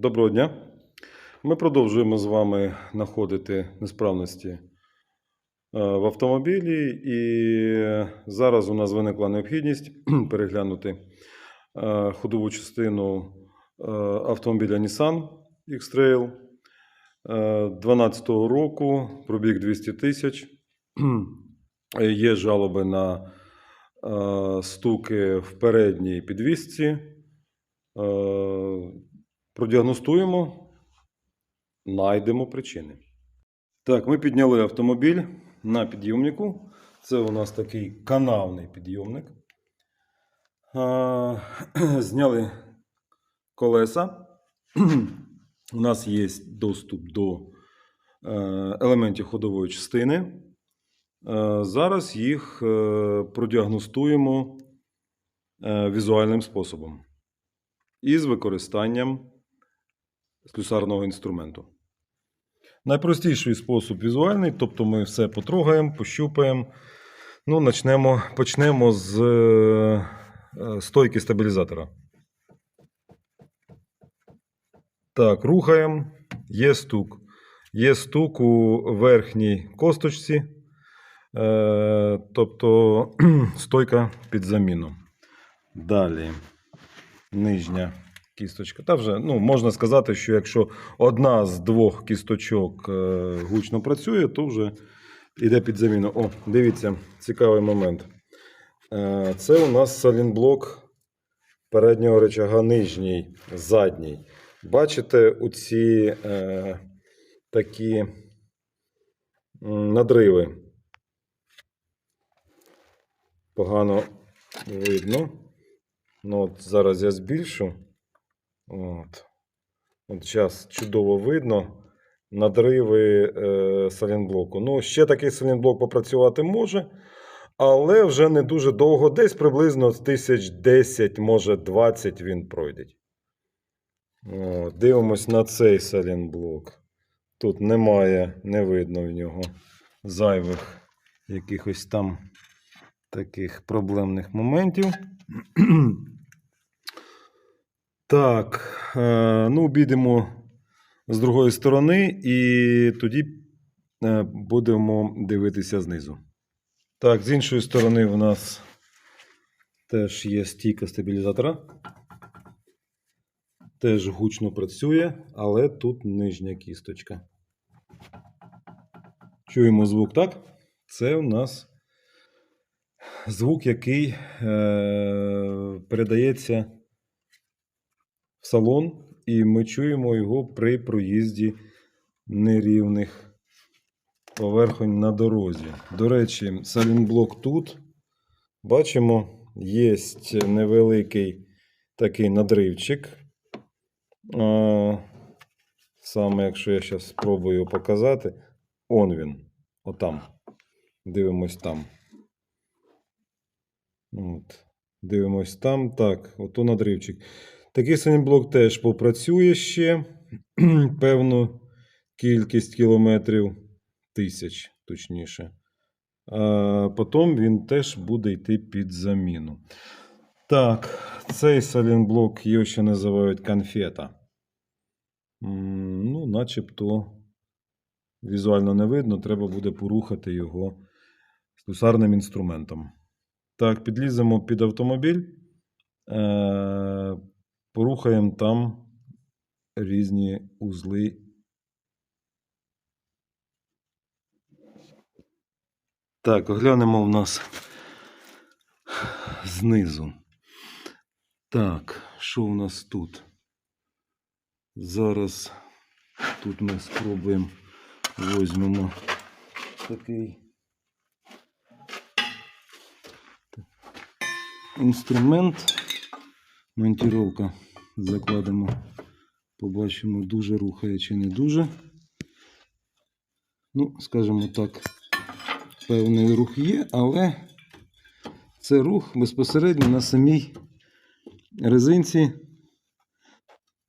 Доброго дня. Ми продовжуємо з вами знаходити несправності е, в автомобілі, і зараз у нас виникла необхідність переглянути е, ходову частину е, автомобіля Nissan X-Trail 2012 року, пробіг 200 тисяч. Є жалоби на стуки в передній підвісці. Продіагностуємо, знайдемо причини. Так, ми підняли автомобіль на підйомнику. Це у нас такий канавний підйомник. Зняли колеса. У нас є доступ до е, елементів ходової частини. Е, Зараз їх е, продіагностуємо візуальним способом із використанням слюсарного інструменту. Найпростіший спосіб візуальний, тобто ми все потрогаємо, пощупаємо. Ну, начнемо, почнемо з е, стойки стабілізатора. Так, рухаємо. Є стук. Є стук у верхній косточці, е, тобто стойка під заміну. Далі нижня кісточка. Та вже ну, можна сказати, що якщо одна з двох кісточок е, гучно працює, то вже йде під заміну. О, дивіться, цікавий момент. Е, це у нас салінблок переднього речага нижній, задній. Бачите, оці е, такі надриви. Погано видно. Ну, от зараз я збільшу. От. От зараз чудово видно надриви е, салінблоку. Ну, ще такий салінблок попрацювати може, але вже не дуже довго, десь приблизно з тисяч 10, може 20 він пройде. О, дивимось на цей салінблок. Тут немає, не видно в нього зайвих якихось там таких проблемних моментів. Так, е, ну, обійдемо з другої сторони, і тоді е, будемо дивитися знизу. Так, з іншої сторони, в нас теж є стійка стабілізатора. Теж гучно працює, але тут нижня кісточка. Чуємо звук, так? Це у нас звук, який е, передається салон, і ми чуємо його при проїзді нерівних поверхонь на дорозі. До речі, салінблок тут. Бачимо, є невеликий такий надривчик. Саме, якщо я зараз спробую показати, он він. Отам. Дивимось там. От. Дивимось там. Так, ото надривчик. Такий саніблок теж попрацює ще певну кількість кілометрів, тисяч, точніше. А потім він теж буде йти під заміну. Так, цей салінблок його ще називають конфета. Ну, начебто візуально не видно, треба буде порухати його слюсарним інструментом. Так, підліземо під автомобіль. Порухаємо там різні узли. Так, оглянемо в нас знизу. Так, що у нас тут? Зараз тут ми спробуємо візьмемо такий інструмент. Монтіровка закладемо, побачимо, дуже рухає чи не дуже. Ну, скажімо так, певний рух є, але це рух безпосередньо на самій резинці,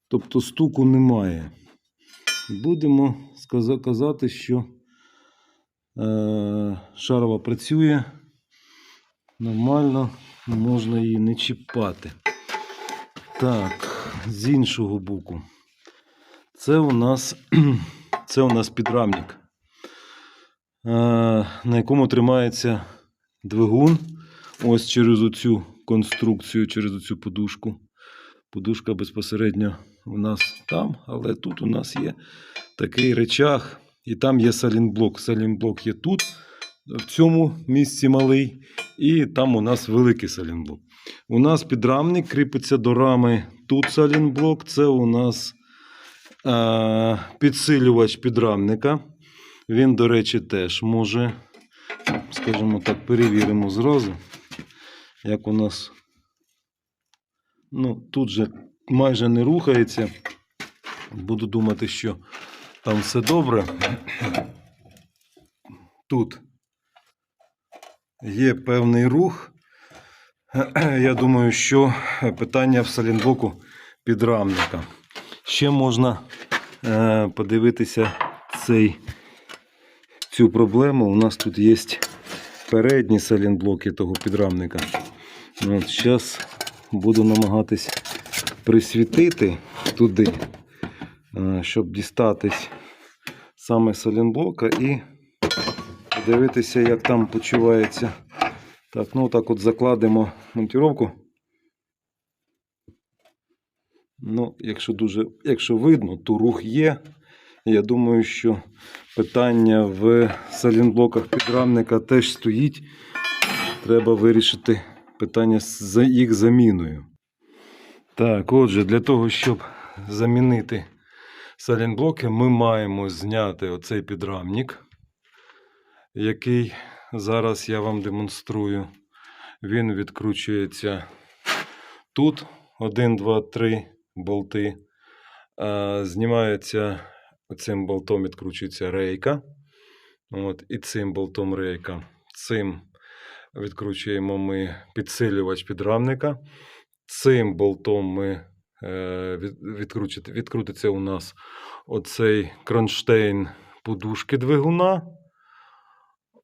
тобто стуку немає. Будемо казати, що е, шарова працює нормально, можна її не чіпати. Так, з іншого боку. Це у нас, це у нас підрамник, е, на якому тримається двигун. Ось через оцю конструкцію, через оцю подушку. Подушка безпосередньо у нас там, але тут у нас є такий речах, і там є салінблок. Салінблок є тут, в цьому місці малий, і там у нас великий салінблок. У нас підрамник кріпиться до рами. Тут салінблок, це у нас е, підсилювач підрамника. Він, до речі, теж може, скажімо так, перевіримо зразу, як у нас. Ну, тут же майже не рухається. Буду думати, що там все добре. Тут є певний рух. Я думаю, що питання в салінблоку підрамника. Ще можна е, подивитися цей, цю проблему. У нас тут є передні салінблоки того підрамника. От Зараз буду намагатись присвітити туди, е, щоб дістатись саме салінблока і подивитися, як там почувається. Так, ну так от закладемо монтировку. Ну, якщо дуже, якщо видно, то рух є. Я думаю, що питання в салінблоках підрамника теж стоїть. Треба вирішити питання з їх заміною. Так, отже, для того, щоб замінити салінблоки, ми маємо зняти оцей підрамник, який зараз я вам демонструю. Він відкручується тут. 1, 2, 3 болти. Знімається цим болтом, відкручується рейка. От, і цим болтом рейка. Цим відкручуємо ми підсилювач підрамника. Цим болтом ми е, відкрутиться у нас оцей кронштейн подушки двигуна.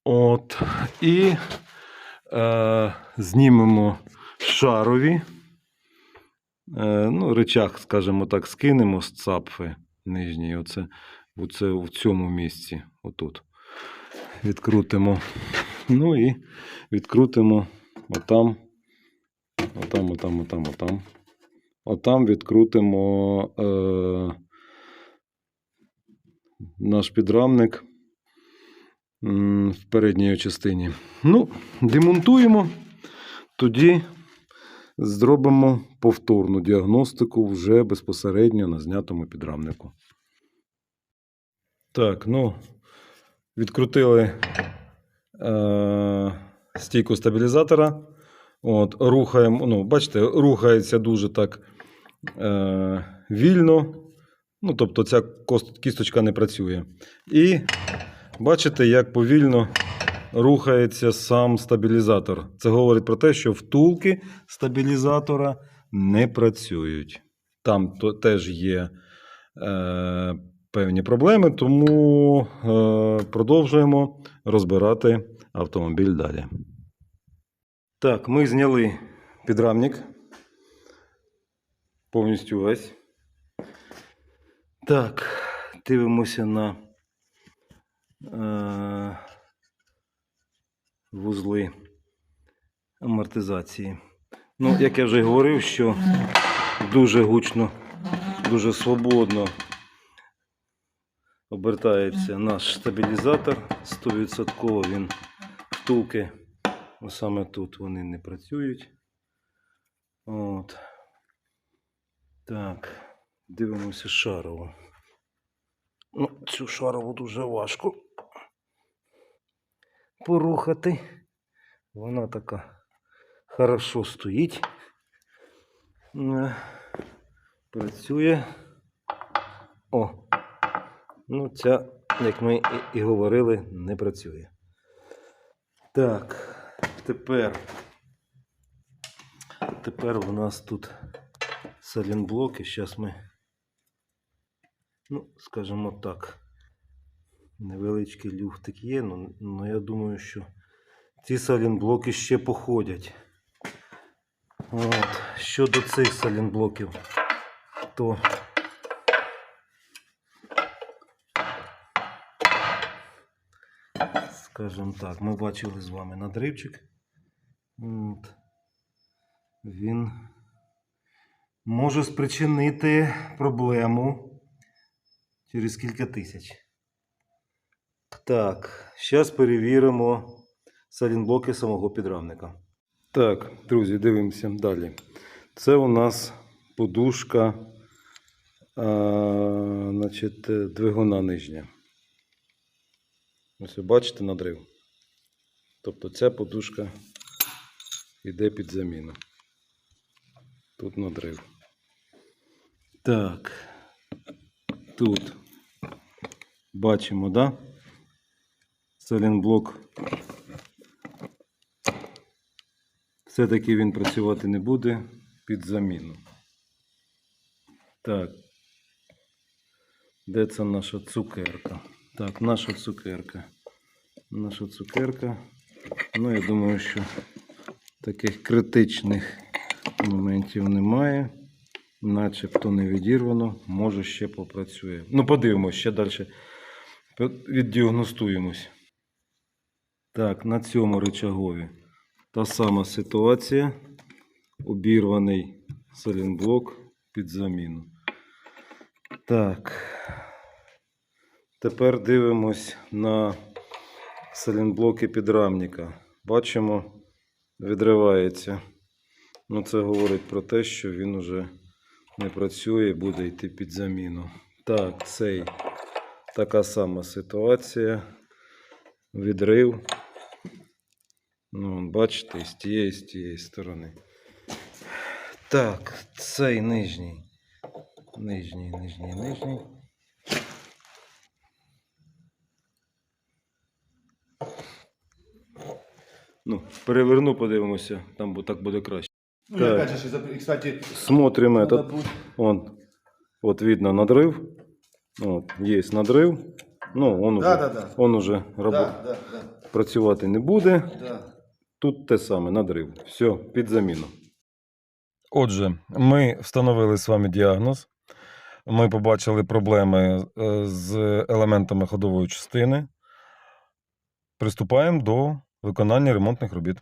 От. І е, знімемо шарові. Е, ну, речах, скажімо так, скинемо з цапфи нижньої. Оце, оце в цьому місці. Отут. Відкрутимо. Ну і відкрутимо отам. Отам, отам, отам, отам. Отам відкрутимо е, наш підрамник в передній частині. Ну, демонтуємо. Тоді зробимо повторну діагностику вже безпосередньо на знятому підрамнику. Так, ну, відкрутили е, стійку стабілізатора. От, рухаємо, ну, бачите, рухається дуже так е, вільно. Ну, тобто ця кісточка не працює. І бачите, як повільно рухається сам стабілізатор. Це говорить про те, що втулки стабілізатора не працюють. Там то, теж є е, певні проблеми, тому е, продовжуємо розбирати автомобіль далі. Так, ми зняли підрамник. Повністю весь. Так, дивимося на вузли амортизації. Ну, як я вже говорив, що дуже гучно, дуже свободно обертається наш стабілізатор. 100% він втулки. Ось саме тут вони не працюють. От. Так, дивимося шарову. Ну, цю шарову дуже важко порухати. Вона така хорошо стоїть. Е, Працює. О! Ну, ця, як ми і, говорили, не працює. Так, тепер. Тепер у нас тут салінблоки. Зараз ми, ну, скажімо так, Невеличкий люфтик є, але ну я думаю, що ці салінблоки ще походять. От. Щодо цих салінблоків, то скажімо так, ми бачили з вами надривчик. От. Він може спричинити проблему через кілька тисяч. Так, зараз перевіримо салінблоки самого підрамника. Так, друзі, дивимося далі. Це у нас подушка а, значить, двигуна нижня. Ось ви бачите надрив. Тобто ця подушка йде під заміну. Тут надрив. Так. Тут бачимо, да? Салінблок. Все-таки він працювати не буде під заміну. Так. Де це наша цукерка? Так, наша цукерка. Наша цукерка. Ну, я думаю, що таких критичних моментів немає. Начебто не відірвано, може ще попрацює. Ну, подивимось, ще далі віддіагностуємось. Так, на цьому рычагові та сама ситуація. Обірваний салінблок під заміну. Так. Тепер дивимось на салінблоки підрамника. Бачимо, відривається. Ну, це говорить про те, що він уже не працює, буде йти під заміну. Так, цей така сама ситуація. Відрив. Ну, вон, бачите, і з тієї, і з тієї сторони. Так, цей нижній. Нижній, нижній, нижній. Ну, переверну, подивимося, там бу- так буде краще. Ну, Так. и опять же, и, кстати, Смотрим надо этот. будет- Он, вот видно надрыв. Вот, есть надрыв. Ну, он уже, Да, да, да. он уже рабо- Да, да, да, працювати не буде. да. Тут те саме, надрив. Все, під заміну. Отже, ми встановили з вами діагноз. Ми побачили проблеми е, з елементами ходової частини. Приступаємо до виконання ремонтних робіт.